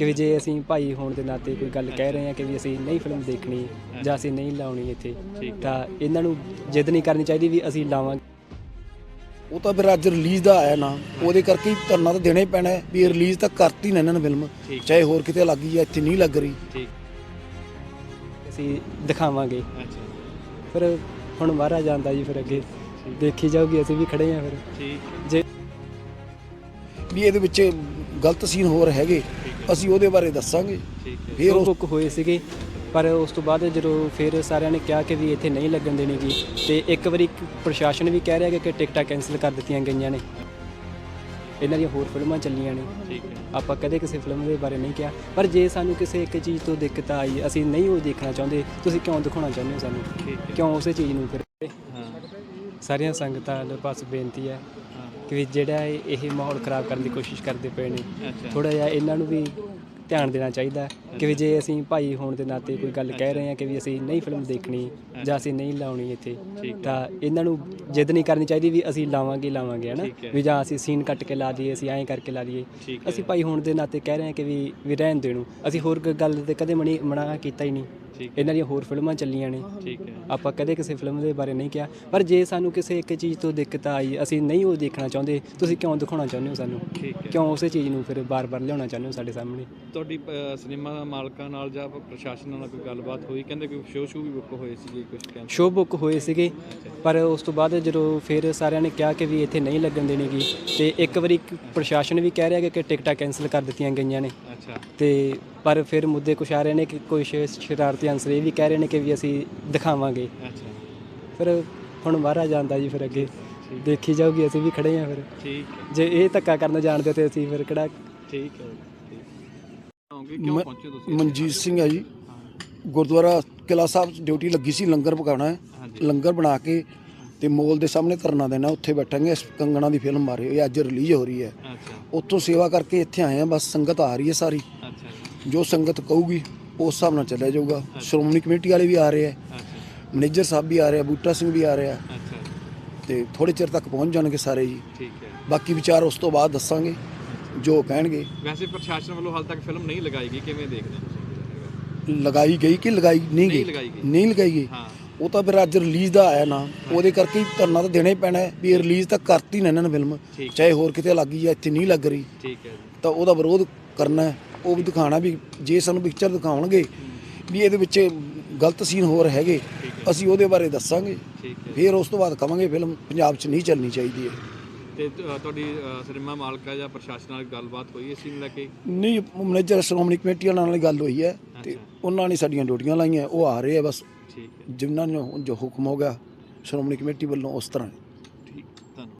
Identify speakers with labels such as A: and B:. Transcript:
A: ਕਿ ਵੀ ਜੇ ਅਸੀਂ ਭਾਈ ਹੋਣ ਦੇ ਨਾਤੇ ਕੋਈ ਗੱਲ ਕਹਿ ਰਹੇ ਹਾਂ ਕਿ ਵੀ ਅਸੀਂ ਨਹੀਂ ਫਿਲਮ ਦੇਖਣੀ ਜਾਂ ਅਸੀਂ ਨਹੀਂ ਲਾਉਣੀ ਇੱਥੇ ਤਾਂ ਇਹਨਾਂ ਨੂੰ ਜਿੱਦ ਨਹੀਂ ਕਰਨੀ ਚਾਹੀਦੀ ਵੀ ਅਸੀਂ ਲਾਵਾਂਗੇ।
B: ਉਹ ਤਾਂ ਫਿਰ ਅੱਜ ਰਿਲੀਜ਼ ਦਾ ਆਇਆ ਨਾ ਉਹਦੇ ਕਰਕੇ ਹੀ ਧਰਨਾ ਤਾਂ ਦੇਣਾ ਹੀ ਪੈਣਾ ਹੈ ਵੀ ਰਿਲੀਜ਼ ਤਾਂ ਕਰਤੀ ਨਾ ਇਹਨਾਂ ਨੇ ਫਿਲਮ ਚਾਹੇ ਹੋਰ ਕਿਤੇ ਲੱਗੀ ਜਾਂ ਇੱਥੇ ਨਹੀਂ ਲੱਗ ਰਹੀ।
A: ਅਸੀਂ ਦਿਖਾਵਾਂਗੇ।
C: ਅੱਛਾ।
A: ਫਿਰ ਹੁਣ ਮਹਾਰਾਜ ਜਾਂਦਾ ਜੀ ਫਿਰ ਅੱਗੇ। ਦੇਖੀ ਜਾਊਗੀ ਅਸੀਂ ਵੀ ਖੜੇ ਹਾਂ ਫਿਰ।
C: ਠੀਕ।
A: ਜੇ
B: ਵੀ ਇਹਦੇ ਵਿੱਚ ਗਲਤ ਸੀਨ ਹੋਰ ਹੈਗੇ। ਅਸੀਂ ਉਹਦੇ ਬਾਰੇ ਦੱਸਾਂਗੇ। ਫਿਰ ਉਸ
A: ਬੁੱਕ ਹੋਏ ਸੀਗੇ ਪਰ ਉਸ ਤੋਂ ਬਾਅਦ ਜਦੋਂ ਫਿਰ ਸਾਰਿਆਂ ਨੇ ਕਿਹਾ ਕਿ ਵੀ ਇੱਥੇ ਨਹੀਂ ਲੱਗਣ ਦੇਣੀ ਗੀ ਤੇ ਇੱਕ ਵਾਰੀ ਪ੍ਰਸ਼ਾਸਨ ਵੀ ਕਹਿ ਰਿਹਾ ਕਿ ਟਿਕਟਾਂ ਕੈਨਸਲ ਕਰ ਦਿੱਤੀਆਂ ਗਈਆਂ ਨੇ। ਇਹਨਾਂ ਦੀਆਂ ਹੋਰ ਫਿਲਮਾਂ ਚੱਲੀਆਂ ਨੇ।
C: ਠੀਕ ਹੈ।
A: ਆਪਾਂ ਕਦੇ ਕਿਸੇ ਫਿਲਮ ਦੇ ਬਾਰੇ ਨਹੀਂ ਕਿਹਾ ਪਰ ਜੇ ਸਾਨੂੰ ਕਿਸੇ ਇੱਕ ਚੀਜ਼ ਤੋਂ ਦਿੱਕਤ ਆਈ ਅਸੀਂ ਨਹੀਂ ਉਹ ਦੇਖਣਾ ਚਾਹੁੰਦੇ ਤੁਸੀਂ ਕਿਉਂ ਦਿਖਾਉਣਾ ਚਾਹੁੰਦੇ ਹੋ ਸਾਨੂੰ? ਕਿਉਂ ਉਸੇ ਚੀਜ਼ ਨੂੰ ਫਿਰ? ਸਾਰੀਆਂ ਸੰਗਤਾਂ ਦੇ ਪਾਸ ਬੇਨਤੀ ਹਾਂ ਕਿ ਵੀ ਜਿਹੜਾ ਇਹ ਮਾਹੌਲ ਖਰਾਬ ਕਰਨ ਦੀ ਕੋਸ਼ਿਸ਼ ਕਰਦੇ ਪਏ ਨੇ। ਥੋੜਾ ਜਿਹਾ ਇਹਨਾਂ ਨੂੰ ਵੀ ਧਿਆਨ ਦੇਣਾ ਚਾਹੀਦਾ ਕਿ ਵੀ ਜੇ ਅਸੀਂ ਭਾਈ ਹੋਣ ਦੇ ਨਾਤੇ ਕੋਈ ਗੱਲ ਕਹਿ ਰਹੇ ਹਾਂ ਕਿ ਵੀ ਅਸੀਂ ਨਹੀਂ ਫਿਲਮ ਦੇਖਣੀ ਜਾਂ ਅਸੀਂ ਨਹੀਂ ਲਾਉਣੀ ਇੱਥੇ ਤਾਂ ਇਹਨਾਂ ਨੂੰ ਜਿੱਦ ਨਹੀਂ ਕਰਨੀ ਚਾਹੀਦੀ ਵੀ ਅਸੀਂ ਲਾਵਾਂਗੇ ਲਾਵਾਂਗੇ ਹਨਾ। ਵੀ ਜਾਂ ਅਸੀਂ ਸੀਨ ਕੱਟ ਕੇ ਲਾ ਦਈਏ ਅਸੀਂ ਐਂ ਕਰਕੇ ਲਾ ਦਈਏ। ਅਸੀਂ ਭਾਈ ਹੋਣ ਦੇ ਨਾਤੇ ਕਹਿ ਰਹੇ ਹਾਂ ਕਿ ਵੀ ਵੀ ਰਹਿਣ ਦੇਣੂ ਅਸੀਂ ਹੋਰ ਗੱਲ ਤੇ ਕਦੇ ਮਣੀ ਮਨਾ ਕੀਤਾ ਹੀ ਨਹੀਂ। ਇਹਨਾਂ ਦੀਆਂ ਹੋਰ ਫਿਲਮਾਂ ਚੱਲੀਆਂ ਨੇ।
C: ਠੀਕ ਹੈ।
A: ਆਪਾਂ ਕਦੇ ਕਿਸੇ ਫਿਲਮ ਦੇ ਬਾਰੇ ਨਹੀਂ ਕਿਹਾ। ਪਰ ਜੇ ਸਾਨੂੰ ਕਿਸੇ ਇੱਕ ਚੀਜ਼ ਤੋਂ ਦਿੱਕਤ ਆਈ ਅਸੀਂ ਨਹੀਂ ਉਹ ਦੇਖਣਾ ਚਾਹੁੰਦੇ ਤੁਸੀਂ ਕਿਉਂ ਦਿਖਾਉਣਾ ਚਾਹੁੰਦੇ ਹੋ ਸਾਨੂੰ? ਕਿਉਂ ਉਸੇ ਚੀਜ਼ ਨੂੰ ਫਿਰ ਬਾਰ-ਬਾਰ ਲਿਆਉਣਾ ਚਾਹੁੰਦੇ ਹੋ ਸਾਡੇ ਸਾਹਮਣੇ?
C: ਤੁਹਾਡੀ ਸਿਨੇਮਾ ਮਾਲਕਾਂ ਨਾਲ ਜਾਂ ਪ੍ਰਸ਼ਾਸਨ ਨਾਲ ਕੋਈ ਗੱਲਬਾਤ ਹੋਈ? ਕਹਿੰਦੇ ਕੋਈ ਸ਼ੋਅ ਸ਼ੂ ਵੀ ਬੁੱਕ ਹੋਏ ਸੀ ਜੀ ਕੁਝ ਕਹਿੰਦੇ।
A: ਸ਼ੋਅ ਬੁੱਕ ਹੋਏ ਸੀਗੇ ਪਰ ਉਸ ਤੋਂ ਬਾਅਦ ਜਦੋਂ ਫਿਰ ਸਾਰਿਆਂ ਨੇ ਕਿਹਾ ਕਿ ਵੀ ਇੱਥੇ ਨਹੀਂ ਲੱਗਣ ਦੇਣੀ ਗੀ ਤੇ ਇੱਕ ਵਾਰੀ ਪ੍ਰਸ਼ਾਸਨ ਵੀ ਕਹਿ ਰਿਹਾ ਕਿ ਟਿਕਟਾਂ ਕੈਨਸਲ ਕਰ ਦਿੱਤੀਆਂ ਗਈਆਂ ਨੇ।
C: ਅੱਛਾ।
A: ਤੇ ਪਰ ਫਿਰ ਮੁੱਦੇ ਕੁਛ ਆ ਰਹੇ ਨੇ ਕਿ ਕੁਝ ਸ਼ਰਾਰਤੀ ਅੰਸਰ ਇਹ ਵੀ ਕਹਿ ਰਹੇ ਨੇ ਕਿ ਵੀ ਅਸੀਂ ਦਿਖਾਵਾਂਗੇ।
C: ਅੱਛਾ।
A: ਫਿਰ ਹੁਣ ਮਹਾਰਾਜ ਜਾਂਦਾ ਜੀ ਫਿਰ ਅੱਗੇ। ਦੇਖੀ ਜਾਊਗੀ ਅਸੀਂ ਵੀ ਖੜੇ ਹਾਂ ਫਿਰ।
C: ਠੀਕ
A: ਜੇ ਇਹ ਧੱਕਾ ਕਰਨ ਜਾਣਦੇ ਤੇ ਅਸੀਂ ਫਿਰ ਕਿਹੜਾ
C: ਠੀਕ ਹੈ। ਕਿਉਂ ਪਹੁੰਚੇ ਤੁਸੀਂ
B: ਮਨਜੀਤ ਸਿੰਘ ਹੈ ਜੀ। ਗੁਰਦੁਆਰਾ ਕਿਲਾ ਸਾਹਿਬ 'ਚ ਡਿਊਟੀ ਲੱਗੀ ਸੀ ਲੰਗਰ ਪਕਾਉਣਾ ਹੈ। ਲੰਗਰ ਬਣਾ ਕੇ ਤੇ ਮੋਲ ਦੇ ਸਾਹਮਣੇ ਧਰਨਾ ਦੇਣਾ ਉੱਥੇ ਬੈਠਾਂਗੇ। ਇਸ ਕੰਗਣਾ ਦੀ ਫਿਲਮ ਬਾਰੇ ਇਹ ਅੱਜ ਰਿਲੀਜ਼ ਹੋ ਰਹੀ ਹੈ। ਉੱਥੋਂ ਸੇਵਾ ਕਰਕੇ ਇੱਥੇ ਆਏ ਆ ਬਸ ਸੰਗਤ ਆ ਰਹੀ ਹੈ ਸਾਰੀ। ਜੋ। ਸੰਗਤ ਕਹੂਗੀ ਉਸ ਹਿਸਾਬ ਨਾਲ ਚੱਲਿਆ ਜਾਊਗਾ। ਸ਼੍ਰੋਮਣੀ ਕਮੇਟੀ ਵਾਲੇ ਵੀ ਆ ਰਹੇ ਆ ਮੈਨੇਜਰ ਸਾਹਿਬ ਵੀ ਆ ਰਹੇ ਆ ਬੂਟਾ ਸਿੰਘ ਵੀ ਆ ਰਹੇ ਆ ਤੇ ਥੋੜੇ ਚਿਰ ਤੱਕ ਪਹੁੰਚ ਜਾਣਗੇ ਸਾਰੇ ਜੀ।
C: ਠੀਕ ਹੈ
B: ਬਾਕੀ ਵਿਚਾਰ ਉਸ ਤੋਂ ਬਾਅਦ ਦੱਸਾਂਗੇ। ਜੋ ਕਹਿਣਗੇ।
C: ਵੈਸੇ ਪ੍ਰਸ਼ਾਸਨ ਵੱਲੋਂ ਹਾਲ ਤੱਕ ਫਿਲਮ ਨਹੀਂ ਲਗਾਈ ਗਈ ਕਿਵੇਂ ਦੇਖਦੇ ਹੋ ਤੁਸੀਂ?
B: ਲਗਾਈ ਗਈ ਕਿ ਲਗਾਈ ਨਹੀਂ ਗਈ? ਨਹੀਂ ਲਗਾਈ ਗਈ।
C: ਹਾਂ।
B: ਉਹ ਤਾਂ ਫਿਰ ਅੱਜ ਰਿਲੀਜ਼ ਦਾ ਆਇਆ ਨਾ ਉਹਦੇ ਕਰਕੇ ਧਰਨਾ ਤਾਂ ਦੇਣਾ ਹੀ ਪੈਣਾ ਵੀ ਰਿਲੀਜ਼ ਤਾਂ ਕਰਤੀ ਨਾ ਇਹਨਾਂ ਨੇ ਫਿਲਮ। ਚਾਹੇ ਹੋਰ ਕਿਤੇ ਲੱਗੀ ਜਾਂ ਇੱਥੇ ਨਹੀਂ ਲੱਗ ਰਹੀ।
C: ਠੀਕ ਹੈ ਜੀ।
B: ਤਾਂ ਉਹਦਾ ਵਿਰੋਧ ਕਰਨਾ ਹੈ। ਉਹ ਵੀ ਦਿਖਾਣਾ ਵੀ ਜੇ ਸਾਨੂੰ ਪਿਕਚਰ ਦਿਖਾਉਣਗੇ ਵੀ ਇਹਦੇ ਵਿੱਚ ਗਲਤ ਸੀਨ ਹੋਰ ਹੈਗੇ ਅਸੀਂ ਉਹਦੇ ਬਾਰੇ ਦੱਸਾਂਗੇ। ਫਿਰ ਉਸ ਤੋਂ ਬਾਅਦ ਕਵਾਂਗੇ ਫਿਲਮ ਪੰਜਾਬ 'ਚ ਨਹੀਂ ਚੱਲਣੀ ਚਾਹੀਦੀ ਹੈ।
C: ਤੇ ਤੁਹਾਡੀ ਸਿਨੇਮਾ ਮਾਲਕਾ ਜਾਂ ਪ੍ਰਸ਼ਾਸਨ ਨਾਲ ਗੱਲਬਾਤ ਹੋਈ ਇਸ ਨੂੰ ਲੈ ਕੇ?
B: ਨਹੀਂ ਮੈਨੇਜਰ ਸ਼੍ਰੋਮਣੀ ਕਮੇਟੀ ਵਾਲਿਆਂ ਨਾਲ ਗੱਲ ਹੋਈ ਹੈ ਤੇ ਉਹਨਾਂ ਨੇ ਸਾਡੀਆਂ ਡਿਊਟੀਆਂ ਲਾਈਆਂ ਉਹ ਆ ਰਹੇ ਆ ਬਸ।
C: ਠੀਕ ਹੈ।
B: ਜਿਨ੍ਹਾਂ ਨੂੰ ਜੋ ਹੁਕਮ ਹੋ ਗਿਆ ਸ਼੍ਰੋਮਣੀ ਕਮੇਟੀ ਵੱਲੋਂ ਉਸ ਤਰ੍ਹਾਂ।